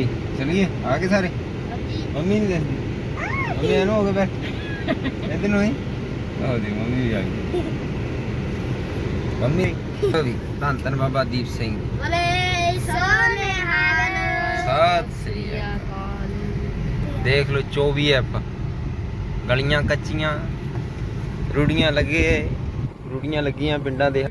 ਵੀ ਚਲਿਏ? ਆ ਗਏ ਸਾਰੇ? ਮੰਮੀ ਨਹੀਂ ਦੇਖਦੀ ਮੰਮੀ ਇਹਨੂੰ ਹੋ ਗਏ ਬੈਠ। ਇਹਦੇ ਨੂੰ ਹੀ ਆਹ ਦੀ ਮੰਮੀ ਵੀ ਆ ਗਈ। ਮੰਮੀ ਵੀ? ਧੰਨ ਧੰਨ ਬਾਬਾ ਦੀਪ ਸਿੰਘ। ਬਲੇ ਸੋਨੇ ਹਾਲ ਸਤਿ ਸ੍ਰੀ ਅਕਾਲ। ਦੇਖ ਲਓ 24 ਐਪ। ਗਲੀਆਂ ਕੱਚੀਆਂ ਰੂੜੀਆਂ ਲੱਗੇ ਰੂੜੀਆਂ ਲੱਗੀਆਂ ਪਿੰਡਾਂ ਦੇ।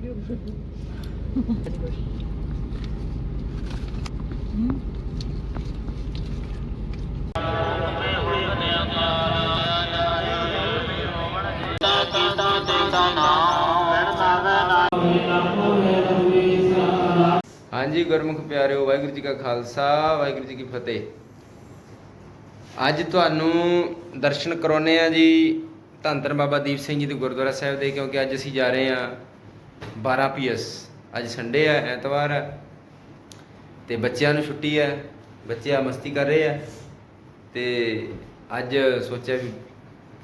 ਹਾਂਜੀ, ਗੁਰਮੁਖ ਪਿਆਰਿਓ, ਵਾਹਿਗੁਰੂ ਜੀ ਕਾ ਖਾਲਸਾ, ਵਾਹਿਗੁਰੂ ਜੀ ਕੀ ਫਤਿਹ। ਅੱਜ ਤੁਹਾਨੂੰ ਦਰਸ਼ਨ ਕਰਾਉਨੇ ਆ ਜੀ ਧੰਨ ਧੰਨ ਬਾਬਾ ਦੀਪ ਸਿੰਘ ਜੀ ਦੇ ਗੁਰਦੁਆਰਾ ਸਾਹਿਬ ਦੇ, ਕਿਉਂਕਿ ਅੱਜ ਅਸੀਂ ਜਾ ਰਹੇ ਆ 12 ਪੀਐਸ। ਅੱਜ ਸੰਡੇ ਆ ਐਤਵਾਰ ਆ ਤੇ ਬੱਚਿਆਂ ਨੂੰ ਛੁੱਟੀ ਹੈ, ਬੱਚੇ ਆ ਮਸਤੀ ਕਰ ਰਹੇ ਆ ਤੇ ਅੱਜ ਸੋਚਿਆ ਵੀ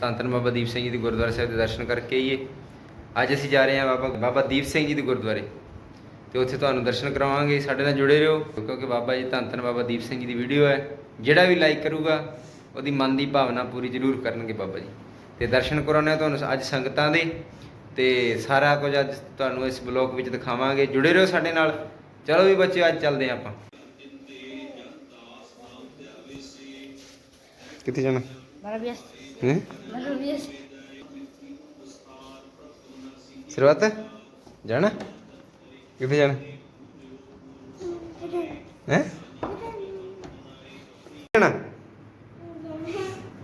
ਧੰਨ ਧੰਨ ਬਾਬਾ ਦੀਪ ਸਿੰਘ ਜੀ ਦੇ ਗੁਰਦੁਆਰਾ ਸਾਹਿਬ ਦੇ ਦਰਸ਼ਨ ਕਰਕੇ ਆਈਏ। ਅੱਜ ਅਸੀਂ ਜਾ ਰਹੇ ਆ ਬਾਬਾ ਬਾਬਾ ਦੀਪ ਸਿੰਘ ਜੀ ਦੇ ਗੁਰਦੁਆਰੇ। ਤੇ ਉੱਥੇ ਤੁਹਾਨੂੰ ਦਰਸ਼ਨ ਕਰਾਵਾਂਗੇ ਸਾਡੇ ਨਾਲ ਜੁੜੇ ਰਹੋ। ਕਿਉਂਕਿ ਬਾਬਾ ਜੀ ਧੰਨ ਧੰਨ ਬਾਬਾ ਦੀਪ ਸਿੰਘ ਜੀ ਦੀ ਵੀਡੀਓ ਹੈ। ਜਿਹੜਾ ਵੀ ਲਾਈਕ ਕਰੂਗਾ ਉਹਦੀ ਮਨ ਦੀ ਭਾਵਨਾ ਪੂਰੀ ਜ਼ਰੂਰ ਕਰਨਗੇ ਬਾਬਾ ਜੀ। ਤੇ ਦਰਸ਼ਨ ਕਰਾਉਣੇ ਆ ਤੁਹਾਨੂੰ ਅੱਜ ਸੰਗਤਾਂ ਦੇ। ਤੇ ਸਾਰਾ ਕੁਝ ਅੱਜ ਤੁਹਾਨੂੰ ਇਸ ਬਲੌਗ ਵਿੱਚ ਦਿਖਾਵਾਂਗੇ। ਜੁੜੇ ਰਹੋ ਸਾਡੇ ਨਾਲ। ਚਲੋ ਵੀ ਬੱਚੇ ਅੱਜ ਚੱਲਦੇ ਹਾਂ ਆਪਾਂ। ਕਿੱਥੇ ਜਾਣਾ? ਬਰਬੀਸ ਹੈ? ਬਰਬੀਸ ਸ਼ੁਰੂਆਤ? ਜਾਣਾ? ਕਿੱਥੇ ਜਾਣਾ? ਹੈ? ਜਾਣਾ?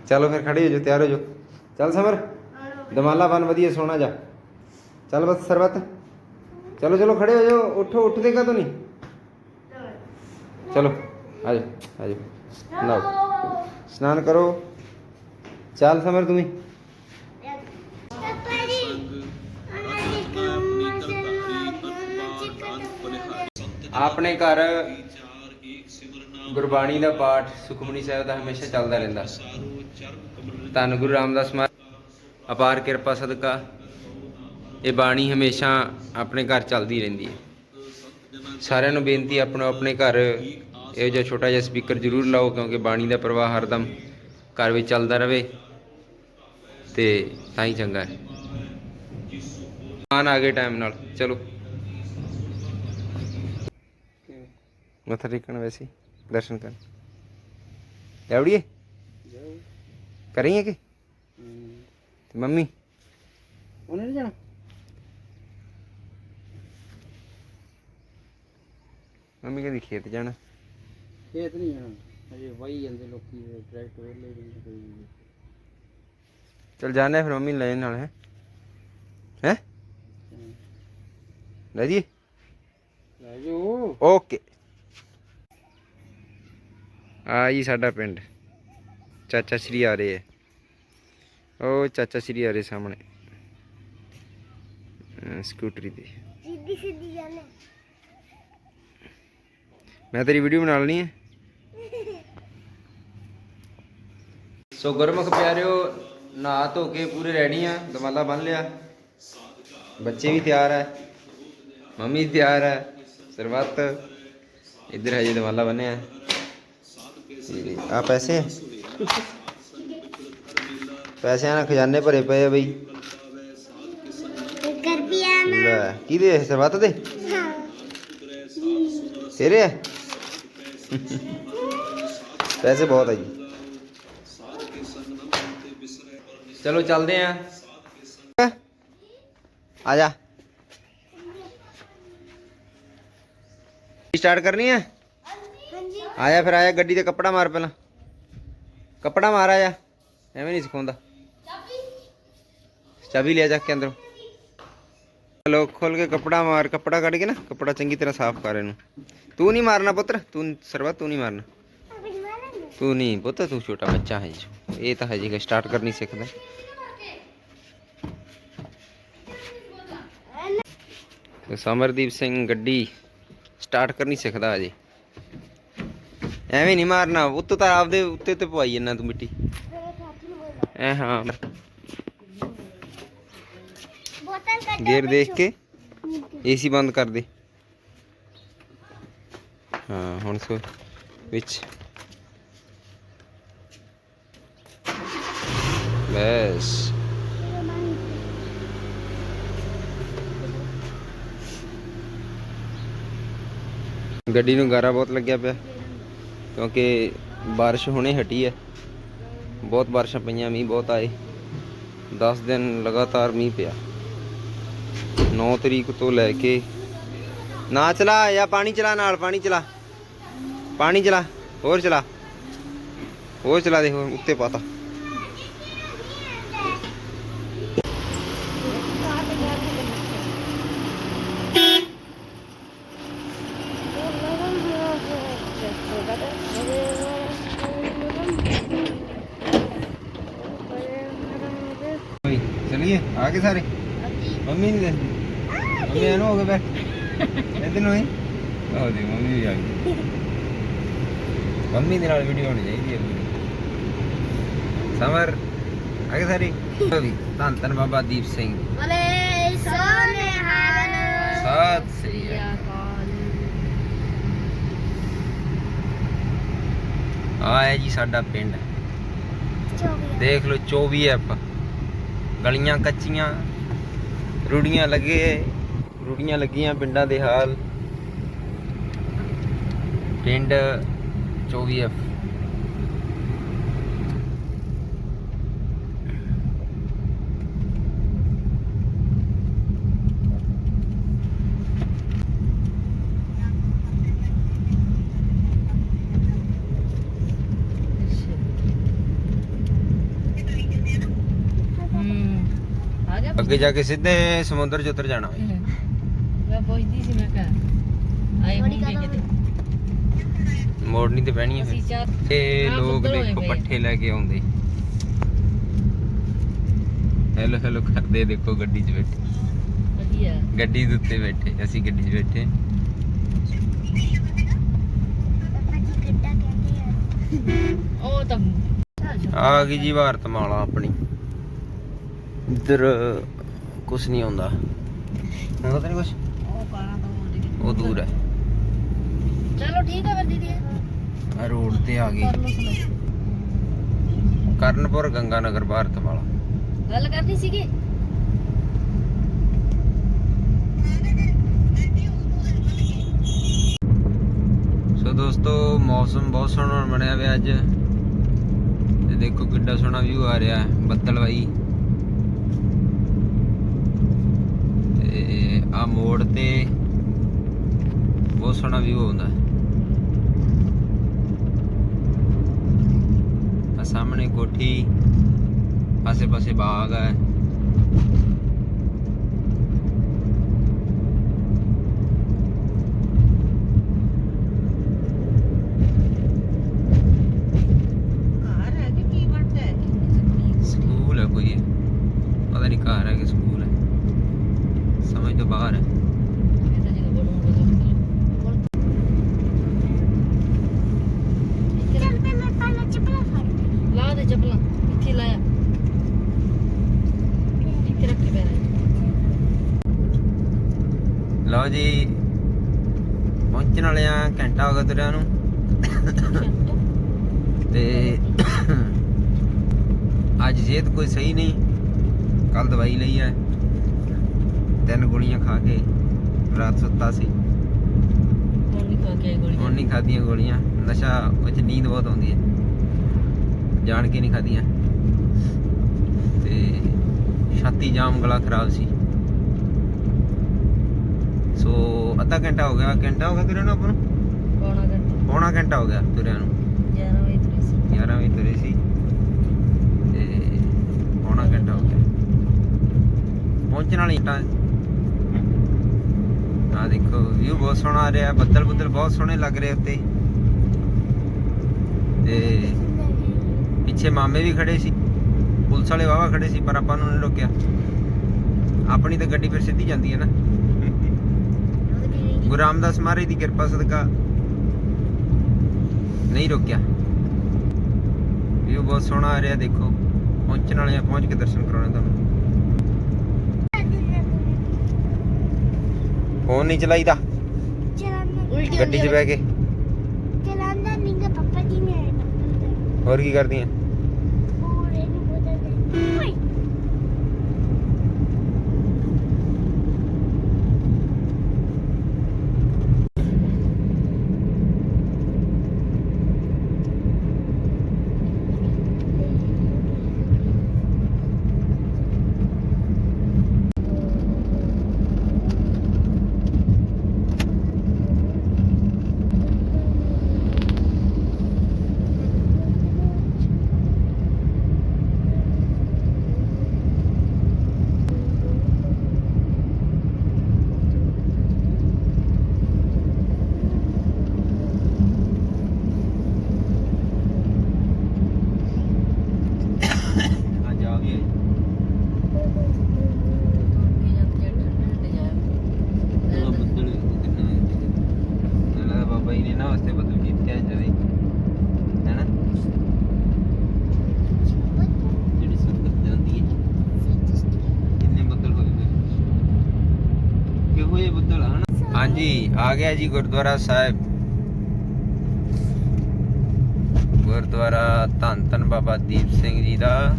ਚਲੋ ਫਿਰ ਖੜੇ ਹੋ ਜਾਓ ਤਿਆਰ ਹੋ ਜਾਓ। ਚੱਲ ਸਮਰ ਦਮਾਲਾ ਬਨ ਵਧੀਆ ਸੋਣਾ ਜਾ। ਚੱਲ ਬਸ ਸਰਬਤ। ਚਲੋ ਚਲੋ ਖੜੇ ਹੋ ਜਾਓ। ਉੱਠੋ ਉੱਠ ਦੇਗਾ ਤੂੰ ਨਹੀਂ? ਚਲੋ ਆ ਜਾਓ ਆ ਜਾਓ। ਲਓ। ਸਨਾਨ ਕਰੋ। ਚੱਲ ਸਮਰ ਤੁਸੀਂ ਆਪਣੇ ਘਰ ਗੁਰਬਾਣੀ ਦਾ ਪਾਠ ਸੁਖਮਨੀ ਸਾਹਿਬ ਦਾ ਹਮੇਸ਼ਾ ਚੱਲਦਾ ਰਹਿੰਦਾ। ਧੰਨ ਗੁਰੂ ਰਾਮਦਾਸ ਮਹਾਰਾਜ, ਅਪਾਰ ਕਿਰਪਾ ਸਦਕਾ। ਇਹ ਬਾਣੀ ਹਮੇਸ਼ਾ ਆਪਣੇ ਘਰ ਚੱਲਦੀ ਰਹਿੰਦੀ ਹੈ। ਸਾਰਿਆਂ ਨੂੰ ਬੇਨਤੀ ਆਪਣਾ ਆਪਣੇ ਘਰ ਇਹੋ ਜਿਹਾ ਛੋਟਾ ਜਿਹਾ ਸਪੀਕਰ ਜ਼ਰੂਰ ਲਾਓ ਕਿਉਂਕਿ ਬਾਣੀ ਦਾ ਪ੍ਰਵਾਹ ਹਰਦਮ ਘਰ ਵਿੱਚ ਚੱਲਦਾ ਰਹੇ ਤੇ ਤਾਂ ਹੀ ਚੰਗਾ ਹੈ। ਆਨ ਆ ਗਏ ਟਾਈਮ ਨਾਲ। ਚਲੋ। ਮੱਥਾ ਟੇਕਣ ਵੈਸੇ ਹੀ, ਦਰਸ਼ਨ ਕਰਨ ਲੈਵੜੀਏ ਕਰੀਏ ਕਿ ਤੇ ਮੰਮੀ ਉਹਨੇ ਨਹੀਂ ਜਾਣਾ ਮੰਮੀ ਕਹਿੰਦੀ ਖੇਤ ਜਾਣਾ ਖੇਤ ਨਹੀਂ ਜਾਣਾ ਅਜੇ ਵਾਈ ਜਾਂਦੇ ਲੋਕੀ ਟਰੈਕਟਰ ਵੇਲੇ ਜਾਂਦੇ ਕੋਈ ਚਲ ਜਾਣਾ ਫਿਰ ਮੰਮੀ ਲੈ ਨਾਲ ਹੈ ਹੈ ਲੈ ਜੀ ਲੈ ਜੋ ਓਕੇ ਆ ਜੀ ਸਾਡਾ ਪਿੰਡ। ਚਾਚਾ ਸ਼੍ਰੀ ਆ ਰਹੇ ਹੈ। ਉਹ ਚਾਚਾ ਸ਼੍ਰੀ ਆ ਰਹੇ ਸਾਹਮਣੇ ਸਕੂਟਰੀ ਤੇ। ਸਿੱਧੀ ਸਿੱਧੀ ਜਾਣੇ ਮੈਂ ਤੇਰੀ ਵੀਡੀਓ ਬਣਾ ਲੈਣੀ ਹੈ। ਸੋ ਗੁਰਮੁਖ ਪਿਆਰਿਓ ਨਹਾ ਧੋ ਕੇ ਪੂਰੇ ਰੈਡੀ ਆ ਦਮਾਲਾ ਬੰਨ ਲਿਆ। ਬੱਚੇ ਵੀ ਤਿਆਰ ਹੈ ਮੰਮੀ ਵੀ ਤਿਆਰ ਹੈ ਸਰਬੱਤ ਇੱਧਰ ਹਜੇ ਦਮਾਲਾ ਬੰਨਿਆ ਆ ਪੈਸੇ ਹੈ? ਪੈਸਿਆਂ ਨਾਲ ਖਜ਼ਾਨੇ ਭਰੇ ਪਏ ਆ ਬਈ ਕਰ ਪਿਆ ਲੈ ਕਿਹਦੇ ਹੈ? ਸਰਬੱਤ ਦੇ ਤੇਰੇ ਹੈ ਪੈਸੇ ਬਹੁਤ ਹੈ ਜੀ ਚਲੋ ਚੱਲਦੇ ਆ ਆ ਜਾ ਸਟਾਰਟ ਕਰਨੀ ਹੈ ਹਾਂਜੀ ਆਇਆ ਫਿਰ, ਆਇਆ ਗੱਡੀ ਤੇ ਕੱਪੜਾ ਮਾਰ ਪਹਿਲਾਂ। ਕੱਪੜਾ ਮਾਰ ਆਇਆ। ਐਵੇਂ ਨਹੀਂ ਸਿਖਾਉਂਦਾ। ਚਾਬੀ ਲਿਆ ਜਾ ਕੇ ਅੰਦਰੋਂ। ਲੋਕ ਖੋਲ ਕੇ ਕੱਪੜਾ ਮਾਰ, ਕੱਪੜਾ ਕੱਢ ਕੇ ਨਾ, ਕੱਪੜਾ ਚੰਗੀ ਤਰ੍ਹਾਂ ਸਾਫ਼ ਕਰ ਇਹਨੂੰ। ਤੂੰ ਨਹੀਂ ਮਾਰਨਾ ਪੁੱਤਰ, ਤੂੰ ਸਰਵਾ ਤੂੰ ਨਹੀਂ ਮਾਰਨਾ। ਤੂੰ ਨਹੀਂ ਪੁੱਤ, ਤੂੰ ਛੋਟਾ ਬੱਚਾ ਹੈ ਇਹ ਤਾਂ ਹਜੇ ਸਟਾਰਟ ਕਰ ਨਹੀਂ ਸਿੱਖਦਾ ਸਮਰਦੀਪ ਸਿੰਘ ਗੱਡੀ ਸਟਾਰਟ ਕਰ ਨਹੀਂ ਸਿੱਖਦਾ ਹਜੇ। ਐਵੇਂ ਨਹੀਂ ਮਾਰਨਾ ਉੱਤੋਂ ਤਾਂ ਆਪਦੇ ਉੱਤੇ ਤੇ ਪਵਾਈ ਜੰਨਾ ਤੂੰ ਮਿੱਟੀ। ਐ ਹਾਂ। ਗੇਰ ਦੇਖ ਕੇ ਏਸੀ ਬੰਦ ਕਰ ਦੇ। ਹਾਂ ਹੁਣ ਸੋ ਵਿੱਚ। ਬਸ। ਗੱਡੀ ਨੂੰ ਗਾਰਾ ਬਹੁਤ ਲੱਗਿਆ ਪਿਆ। ਕਿਉਂਕਿ ਬਾਰਿਸ਼ ਹੁਣੇ ਹਟੀ ਹੈ। ਬਹੁਤ ਬਾਰਿਸ਼ਾਂ ਪਈਆਂ, ਮੀਂਹ ਬਹੁਤ ਆਏ। 10 ਦਿਨ ਲਗਾਤਾਰ ਮੀਂਹ ਪਿਆ। 9 ਤਰੀਕ ਤੋਂ ਲੈ ਕੇ ਨਾ ਚਲਾ ਜਾਂ ਪਾਣੀ ਚਲਾ ਨਾਲ, ਪਾਣੀ ਚਲਾ। ਪਾਣੀ ਚਲਾ, ਹੋਰ ਚਲਾ। ਹੋਰ ਚਲਾ ਦੇ, ਹੋਰ ਉੱਤੇ ਪਾਤਾ ਓਏ ਚਲਿਏ ਆ ਗਏ ਸਾਰੇ? ਮੰਮੀ ਨਹੀਂ ਦੇ ਮੰਮੀ ਇਹਨੂੰ ਹੋ ਗਏ ਬੈਠ ਇਧਰ ਨੂੰ ਹੀ ਆਹ ਦੇ ਮੰਮੀ ਵੀ ਆ ਗਈ। ਮੰਮੀ ਦੇ ਨਾਲ ਵੀਡੀਓ ਹੋਣੀ ਚਾਹੀਦੀ ਹੈ। ਸਮਰ ਗਏ ਸਾਰੇ? ਵੀ ਧੰਨ ਧੰਨ ਬਾਬਾ ਦੀਪ ਸਿੰਘ। ਬਲੇ ਸੋਨੇ ਹਾਲ ਸਤਿ ਸ੍ਰੀ ਅਕਾਲ। ਆ ਹੈ ਜੀ ਸਾਡਾ ਪਿੰਡ। ਦੇਖ ਲਓ 24 ਐਪ। ਗਲੀਆਂ ਕੱਚੀਆਂ ਰੂੜੀਆਂ ਲੱਗੇ ਰੂੜੀਆਂ ਲੱਗੀਆਂ ਪਿੰਡਾਂ ਦੇ ਹਾਲ। ਪਿੰਡ 24 ਐਫ ਆ ਗਿਆ ਅੱਗੇ ਜਾ ਕੇ ਸਿੱਧੇ ਸਮੁੰਦਰ 'ਚ ਉਤਰ ਜਾਣਾ। ਮੈਂ ਪੁੱਛਦੀ ਸੀ ਮੈਂ ਕਿਹਾ ਆਏ ਹੋਣਗੇ ਕਿਤੇ? ਮੋੜਨੀ ਤੇ ਪੈਣੀ ਹੈ ਅਸੀਂ ਫਿਰ। ਚਾਰ ਤੇ ਲੋਕ ਬੱਦਲ ਹੋਏ ਦੇਖੋ ਪਏ। ਪੱਠੇ ਲੈ ਕੇ ਆਉਂਦੇ। ਹੈਲੋ ਹੈਲੋ ਕਰਦੇ ਦੇਖੋ ਗੱਡੀ 'ਚ ਬੈਠੇ। ਵਧੀਆ। ਗੱਡੀ ਦੇ ਉੱਤੇ ਬੈਠੇ ਅਸੀਂ ਗੱਡੀ 'ਚ ਬੈਠੇ। ਆ ਉਹ ਤਾਂ ਆ ਗਈ ਜੀ ਭਾਰਤਮਾਲਾ ਆਪਣੀ। ਇੱਧਰ ਕੁਛ ਨਹੀਂ ਆਉਂਦਾ। ਹੁੰਦਾ ਤਾਂ ਨਹੀਂ ਕੁਛ? ਉਹ ਕਾਰਾਂ ਤੋਂ ਹੋ ਜੀ ਉਹ ਦੂਰ ਹੈ। ਚਲੋ ਠੀਕ ਹੈ ਫਿਰ ਦੀਦੀ। ਆ ਰੋਡ ਤੇ ਆ ਗਈ। ਕਰਨਪੁਰ ਗੰਗਾਨਗਰ ਭਾਰਤਮਾਲਾ ਗੱਲ ਕਰਨੀ ਸੀਗੀ? ਸੋ ਦੋਸਤੋ ਮੌਸਮ ਬਹੁਤ ਸੋਹਣਾ ਬਣਿਆ ਹੋਇਆ ਅੱਜ। ਤੇ ਦੇਖੋ ਕਿੰਨਾ ਸੋਹਣਾ ਵਿਊ ਆ ਰਿਹਾ ਹੈ ਬੱਦਲ ਵਾਈ ਤੇ ਆ ਮੋੜ ਤੇ ਬਹੁਤ ਸੋਹਣਾ ਵਿਊ ਆਉਂਦਾ। ਹੈ ਆ ਸਾਹਮਣੇ ਕੋਠੀ ਆਸੇ ਪਾਸੇ ਬਾਗ ਹੈ ਘਰ ਹੈ ਕਿ ਕੀ ਬਣਦਾ ਹੈ? ਸਕੂਲ ਹੈ ਕੋਈ। ਪਤਾ ਨਹੀਂ ਘਰ ਹੈ ਕਿ ਸਕੂਲ ਹੈ ਸਮਝ ਤੋਂ ਬਾਹਰ ਹੈ। ਲਾ ਦੇ ਚੱਪਲਾਂ ਇੱਥੇ ਲਾਇਆ। ਇੱਥੇ ਰੱਖ ਕੇ ਬੈਠਾ ਲਓ ਜੀ ਪਹੁੰਚਣ ਵਾਲੇ ਆ ਘੰਟਾ ਹੋ ਗਿਆ ਤੁਰਿਆਂ ਨੂੰ। ਤੇ ਅੱਜ ਸਿਹਤ ਕੋਈ ਸਹੀ ਨਹੀਂ ਕੱਲ ਦਵਾਈ ਲਈ ਹੈ। ਤਿੰਨ ਗੋਲੀਆਂ ਖਾ ਕੇ ਰਾਤ ਸੁੱਤਾ ਸੀ। ਹੁਣ ਨਹੀਂ ਖਾ ਕੇ ਆਈ ਗੋਲੀ ਹੁਣ ਨਹੀਂ ਖਾਧੀਆਂ ਗੋਲੀਆਂ। ਨਸ਼ਾ ਉਹ 'ਚ ਨੀਂਦ ਬਹੁਤ ਆਉਂਦੀ ਹੈ। ਜਾਣ ਕੇ ਨਹੀਂ ਖਾਧੀਆਂ। ਤੇ ਛਾਤੀ ਜਾਮ ਗਲਾ ਖਰਾਬ ਸੀ। ਸੋ ਅੱਧਾ ਘੰਟਾ ਹੋ ਗਿਆ। ਘੰਟਾ ਹੋ ਗਿਆ ਤੁਰਿਆਂ ਨੂੰ ਆਪਾਂ ਨੂੰ? ਪੌਣਾ ਘੰਟਾ। ਪੌਣਾ ਘੰਟਾ ਹੋ ਗਿਆ ਤੁਰਿਆਂ ਨੂੰ। 11 ਵਜੇ ਤੁਰੇ ਸੀ। 11 ਵਜੇ ਤੁਰੇ ਸੀ। ਤੇ ਪੌਣਾ ਘੰਟਾ ਹੋ ਗਿਆ। ਪਹੁੰਚਣ ਵਾਲੀ ਟਾਂ ਆ ਦੇਖੋ ਵਿਊ ਬਹੁਤ ਸੋਹਣਾ ਆ ਰਿਹਾ, ਬੱਦਲ ਬੱਦਲ ਬਹੁਤ ਸੋਹਣੇ ਲੱਗ ਰਹੇ ਉੱਤੇ। ਤੇ ਪਿੱਛੇ ਮਾਮੇ ਵੀ ਖੜੇ ਸੀ, ਪੁਲਿਸ ਵਾਲੇ ਵਾਵਾ ਖੜੇ ਸੀ, ਪਰ ਆਪਾਂ ਨੂੰ ਨਹੀਂ ਰੋਕਿਆ। ਆਪਣੀ ਤਾਂ ਗੱਡੀ ਫਿਰ ਸਿੱਧੀ ਜਾਂਦੀ ਹੈ ਨਾ। ਗੁਰੂ ਰਾਮਦਾਸ ਮਹਾਰਾਜ ਦੀ ਕਿਰਪਾ ਸਦਕਾ ਨਹੀਂ ਰੋਕਿਆ। ਵਿਊ ਬਹੁਤ ਸੋਹਣਾ ਆ ਰਿਹਾ, ਦੇਖੋ, ਪਹੁੰਚਣ ਵਾਲੇ ਆ, ਪਹੁੰਚ ਕੇ ਦਰਸ਼ਨ ਕਰਾਉਣੇ ਤੁਹਾਨੂੰ। ਫੋਨ ਨਹੀਂ ਚਲਾਈਦਾ? ਚਲਾਉਂਦਾ ਗੱਡੀ 'ਚ ਬਹਿ ਕੇ? ਚਲਾਉਂਦਾ ਨਹੀਂ ਗਾ ਪਾਪਾ ਜੀ ਨੇ ਹੋਰ ਕੀ ਕਰਦੀਆਂ? ਆ ਗਿਆ ਜੀ ਗੁਰਦੁਆਰਾ ਸਾਹਿਬ। ਗੁਰਦੁਆਰਾ ਧੰਨ ਧੰਨ ਬਾਬਾ ਦੀਪ ਸਿੰਘ ਜੀ ਦਾ।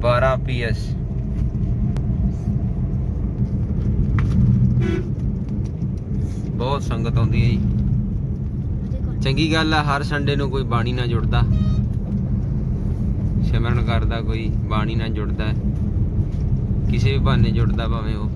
12 ਪੀਐਸ। ਬਹੁਤ ਸੰਗਤ ਆਉਂਦੀ ਹੈ ਜੀ। ਚੰਗੀ ਗੱਲ ਆ, ਹਰ ਸੰਡੇ ਨੂੰ ਕੋਈ ਬਾਣੀ ਨਾਲ ਜੁੜਦਾ। ਸਿਮਰਨ ਕਰਦਾ ਕੋਈ, ਬਾਣੀ ਨਾਲ ਜੁੜਦਾ। ਕਿਸੇ ਵੀ ਬਹਾਨੇ ਜੁੜਦਾ ਭਾਵੇਂ ਉਹ।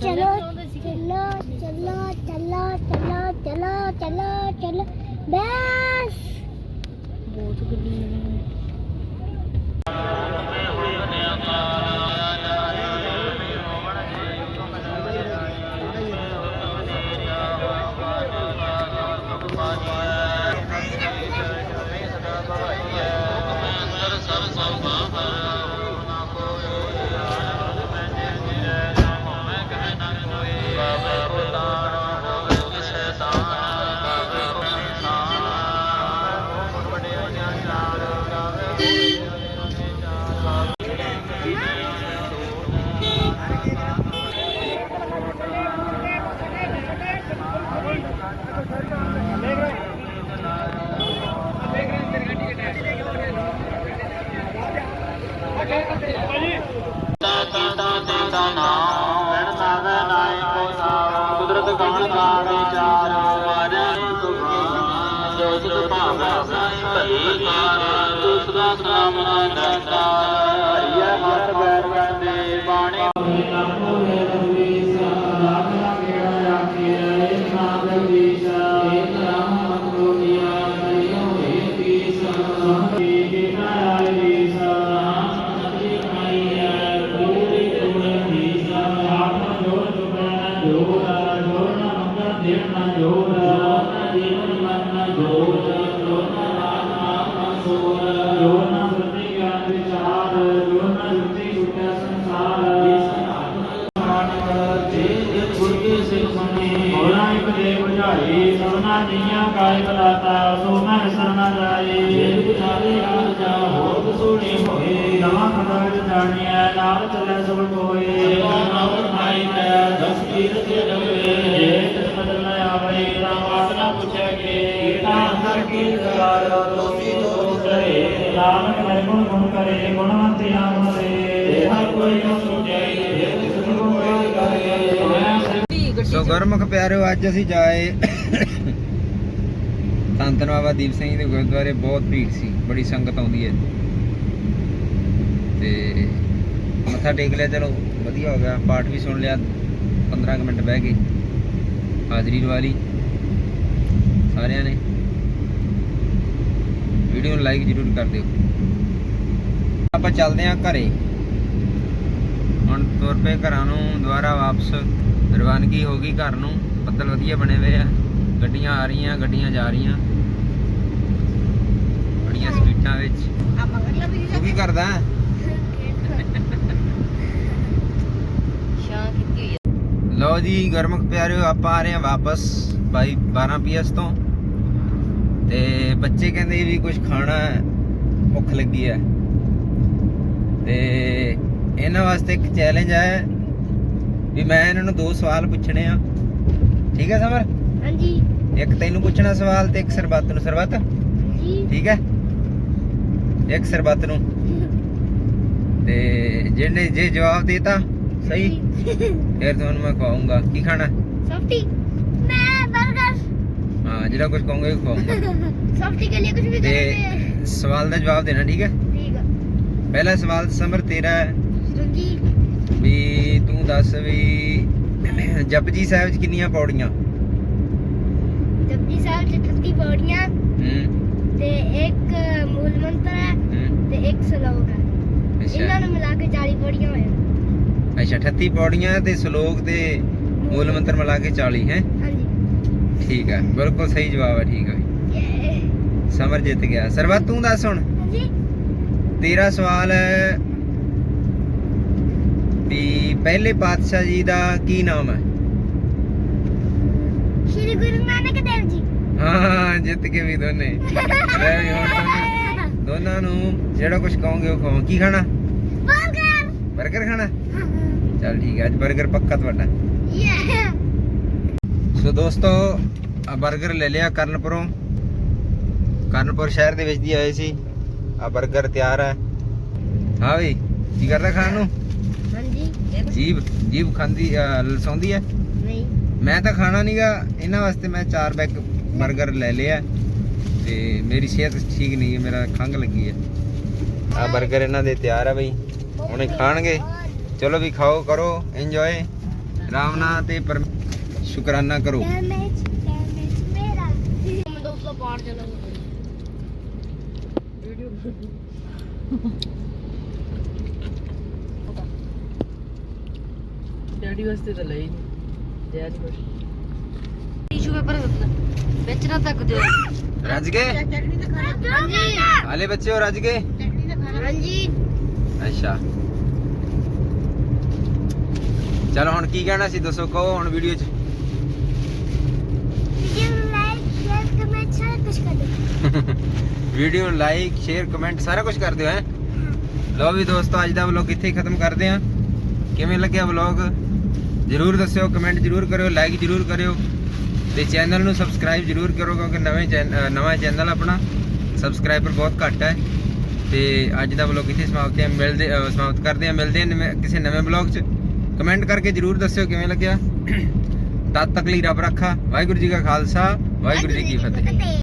ਚਲੋ ਚਲੋ ਚਲੋ ਚਲੋ ਚਲੋ ਚਲੋ ਚਲੋ ਚਲੋ ਬਸ। ਬਹੁਤ ਗੱਡੀ ਸਭਨਾ ਦੀਆਂ ਕਾਇ ਬਲਾਤਾ ਸੋ ਮਨ ਸਰਨਾ ਜਾਏ ਜੇ ਬੁਝਾਵੇ ਆਨ ਜਾ ਹੋਰ ਕਸੂਣੀ ਹੋਏ। ਨਵਾਂ ਖੜਾ ਜਾਣਿਆ ਨਾਲ ਚੱਲੇ ਸਭ ਕੋਏ। ਨਾਮ ਨਾਈ ਤੇ ਦਸ ਕੀਰ ਤੇ ਲਵੇ ਜੇ ਤਿਸ ਬਦਲ ਨ ਆਵੇ ਤਾਂ ਬਾਤ ਨਾ ਪੁੱਛੇ ਕਿ। ਤਾਂ ਅੰਦਰ ਕੀ ਕਰ ਦੋਸੀ ਦੋਸ ਰਹੇ ਨਾਨਕ ਹਰਿ ਗੁਣ ਗੁਣ ਕਰੇ ਗੁਣਵੰਤਿਆ ਗੁਣ ਦੇ ਹਰ ਕੋਈ ਨਾ ਸੋਚੇ ਜੇ ਤਿਸ ਗੁਣ ਕੋਈ ਕਰੇ। ਸੋ ਗੁਰਮੁਖ ਪਿਆਰਿਓ ਅੱਜ ਅਸੀਂ ਜਾਏ ਧੰਨ ਬਾਬਾ ਦੀਪ ਸਿੰਘ ਜੀ ਦੇ ਗੁਰਦੁਆਰੇ ਬਹੁਤ ਭੀੜ ਸੀ, ਬੜੀ ਸੰਗਤ ਆਉਂਦੀ ਹੈ। ਤੇ ਮੱਥਾ ਟੇਕ ਲਿਆ, ਚਲੋ ਵਧੀਆ ਹੋ ਗਿਆ, ਪਾਠ ਵੀ ਸੁਣ ਲਿਆ 15 ਕੁ ਮਿੰਟ ਬਹਿ ਕੇ ਹਾਜ਼ਰੀ ਲਵਾ ਲਈ ਸਾਰਿਆਂ ਨੇ। ਵੀਡੀਓ ਨੂੰ ਲਾਈਕ ਜ਼ਰੂਰ ਕਰ ਦਿਓ। ਆਪਾਂ ਚੱਲਦੇ ਹਾਂ ਘਰੇ। ਹੁਣ ਤੁਰ ਪਏ ਘਰਾਂ ਨੂੰ, ਦੁਬਾਰਾ ਵਾਪਸ, ਰਵਾਨਗੀ ਹੋ ਗਈ ਘਰ ਨੂੰ, ਬੱਦਲ ਵਧੀਆ ਬਣੇ ਹੋਏ ਆ। ਗੱਡੀਆਂ ਆ ਰਹੀਆਂ ਗੱਡੀਆਂ ਜਾ ਰਹੀਆਂ। ਬੜੀਆਂ ਸਪੀਡਾਂ ਵਿੱਚ। ਤੂੰ ਕੀ ਕਰਦਾ? ਲਓ ਜੀ ਗਰਮਕ ਪਿਆਰਿਓ ਆਪਾਂ ਆ ਰਹੇ ਹਾਂ ਵਾਪਸ ਬਾਈ 12 ਪੀਐਸ ਤੋਂ। ਤੇ ਬੱਚੇ ਕਹਿੰਦੇ ਵੀ ਕੁਝ ਖਾਣਾ ਭੁੱਖ ਲੱਗੀ ਹੈ। ਤੇ ਇਹਨਾਂ ਵਾਸਤੇ ਇੱਕ ਚੈਲੰਜ ਹੈ ਵੀ ਮੈਂ ਇਹਨਾਂ ਨੂੰ ਦੋ ਸਵਾਲ ਪੁੱਛਣੇ ਆ। ਠੀਕ ਹੈ ਸਮਰ? ਹਾਂਜੀ। ਇੱਕ ਤੈਨੂੰ ਪੁੱਛਣਾ ਸਵਾਲ ਤੇ ਇੱਕ ਸਰਬੱਤ ਨੂੰ। ਸਰਬੱਤ? ਜੀ। ਠੀਕ ਹੈ? ਇੱਕ ਸਰਬੱਤ ਨੂੰ। ਤੇ ਜਿਹਨੇ ਜੇ ਜਵਾਬ ਦੇਤਾ ਸਹੀ? ਫਿਰ ਤੁਹਾਨੂੰ ਮੈਂ ਖਵਾਉਂਗਾ ਕੀ ਖਾਣਾ? ਸੌਫਟੀ। ਮੈਂ 버ਗਰ ਹਾਂ ਜਿਹੜਾ ਕੁਝ ਕਹੋਗੇ ਉਹ ਖਵਾਉਂਗਾ ਸੌਫਟੀ ਕੇ ਲਈ ਕੁਝ ਵੀ ਤੇ ਸਵਾਲ ਦਾ ਜਵਾਬ ਦੇਣਾ ਠੀਕ ਹੈ? ਠੀਕ ਹੈ ਪਹਿਲਾ ਸਵਾਲ ਸਮਰ ਤੇਰਾ ਹੈ। ਵੀ ਤੂੰ ਦੱਸ ਵੀ ਜਪਜੀ ਸਾਹਿਬ ਚ ਕਿੰਨੀਆਂ ਪੌੜੀਆਂ? ਹਜ਼ੂਰੀ ਸਾਹਿਬ ਜਥੰਦੀ ਬੋੜੀਆਂ ਤੇ ਇੱਕ ਮੂਲ ਮੰਤਰ ਹੈ ਤੇ ਇੱਕ ਸਲੋਕ ਹੈ। ਇਹਨਾਂ ਨੂੰ ਮਿਲਾ ਕੇ 40 ਬੋੜੀਆਂ ਹੋਇਆ ਅੱਛਾ 38 ਪੌੜੀਆਂ ਤੇ ਸ਼ਲੋਕ ਤੇ ਮੂਲ ਮੰਤਰ ਮਿਲਾ ਕੇ 40 ਹੈ? ਹਾਂਜੀ। ਠੀਕ ਹੈ ਬਿਲਕੁਲ ਸਹੀ ਜਵਾਬ ਹੈ ਠੀਕ ਹੈ ਸਮਰ ਜਿੱਤ ਗਿਆ। ਸਰਬੱਤ ਤੂੰ ਦੱਸ ਹੁਣ। ਹਾਂਜੀ। ਤੇਰਾ ਸਵਾਲ ਹੈ ਵੀ ਪਹਿਲੇ ਪਾਤਸ਼ਾਹ ਜੀ ਦਾ ਕੀ ਨਾਮ ਹੈ? ਸ਼੍ਰੀ ਗੁਰੂ ਨਾਨਕ ਹਾਂ ਜਿੱਤ ਕੇ ਵੀ ਦੋਨੇ। ਦੋਨਾਂ ਨੂੰ। ਜਿਹੜਾ ਕੁਝ ਕਹੋਗੇ ਉਹ ਖਾਓ। ਕੀ ਖਾਣਾ? ਬਰਗਰ। ਖਾਣਾ? ਚੱਲ ਠੀਕ ਹੈ ਅੱਜ 버ਗਰ ਪੱਕਾ ਤੁਹਾਡਾ। ਸੋ ਦੋਸਤੋ ਆ 버ਗਰ ਲੈ ਲਿਆ ਕਰਨਪੁਰੋਂ। ਕਰਨਪੁਰ ਸ਼ਹਿਰ ਦੇ ਵਿੱਚ ਦੀ ਆਏ ਸੀ। ਆ 버ਗਰ ਤਿਆਰ ਹੈ। ਹਾਂ ਵੀ ਕੀ ਕਰਦਾ ਖਾਣ ਨੂੰ? ਹਾਂਜੀ। ਜੀਬ ਜੀਬ ਖਾਂਦੀ ਅਹ, ਹੈ? ਨਹੀਂ। ਮੈਂ ਤਾਂ ਖਾਣਾ ਨਹੀਂਗਾ ਇਹਨਾਂ ਵਾਸਤੇ ਮੈਂ ਚਾਰ ਬੈਗ ਬਰਗਰ ਲੈ ਲਿਆ ਤੇ ਮੇਰੀ ਸਿਹਤ ਠੀਕ ਨਹੀਂ ਹੈ ਮੇਰਾ ਖੰਗ ਲੱਗੀ ਹੈ। ਆ 버ਗਰ ਇਹਨਾਂ ਦੇ ਤਿਆਰ ਆ ਬਈ। ਹੁਣੇ ਖਾਣਗੇ। ਚਲੋ ਵੀ ਖਾਓ ਕਰੋ ਇੰਜੋਏ ਆਰਾਮ ਤੇ ਸ਼ੁਕਰਾਨਾ ਕਰੋ। ਡੈਡੀ ਵਾਸਤੇ ਤਾਂ ਲਈ ਡੈਡੀ ਵਾਸਤੇ। ਟਿਸ਼ੂ ਪੇਪਰ ਦਿੱਤਾ ਚਲੋ ਹੁਣ ਕੀ ਕਹਿਣਾ ਸੀ ਦੱਸੋ ਕਹੋ ਹੁਣ ਵੀਡੀਓ 'ਚ ਵੀਡੀਓ ਲਾਈਕ ਸ਼ੇਅਰ ਕਮੈਂਟ ਸਾਰਾ ਕੁਝ ਕਰ ਦਿਓ ਹੈ ਲੋ ਵੀ ਦੋਸਤੋ ਅੱਜ ਦਾ ਵਲੋਗ ਇੱਥੇ ਖਤਮ ਕਰਦੇ ਆ ਕਿਵੇਂ ਲੱਗਿਆ ਵਲੋਗ ਜਰੂਰ ਦੱਸਿਓ ਕਮੈਂਟ ਜਰੂਰ ਕਰਿਓ ਲਾਈਕ ਜਰੂਰ ਕਰਿਓ ਤੇ ਚੈਨਲ ਨੂੰ ਸਬਸਕ੍ਰਾਈਬ ਜਰੂਰ ਕਰੋ ਕਿਉਂਕਿ ਨਵੇਂ ਚੈਨ- ਨਵਾਂ ਚੈਨਲ ਆਪਣਾ ਸਬਸਕ੍ਰਾਈਬਰ ਬਹੁਤ ਘੱਟ ਹੈ। ਤੇ ਅੱਜ ਦਾ ਵਲੌਗ ਇੱਥੇ ਸਮਾਪਤ ਹੈ। ਮਿਲਦੇ ਸਮਾਪਤ ਕਰਦੇ ਹਾਂ। ਮਿਲਦੇ ਹਾਂ ਨਵੇਂ- ਕਿਸੇ ਨਵੇਂ ਵਲੌਗ 'ਚ। ਕਮੈਂਟ ਕਰਕੇ ਜਰੂਰ ਦੱਸਿਓ ਕਿਵੇਂ ਲੱਗਿਆ। ਤਦ ਤੱਕ ਲਈ ਰੱਬ ਰੱਖਾ। ਵਾਹਿਗੁਰੂ ਜੀ ਕਾ ਖਾਲਸਾ। ਵਾਹਿਗੁਰੂ ਜੀ ਕੀ ਫਤਿਹ।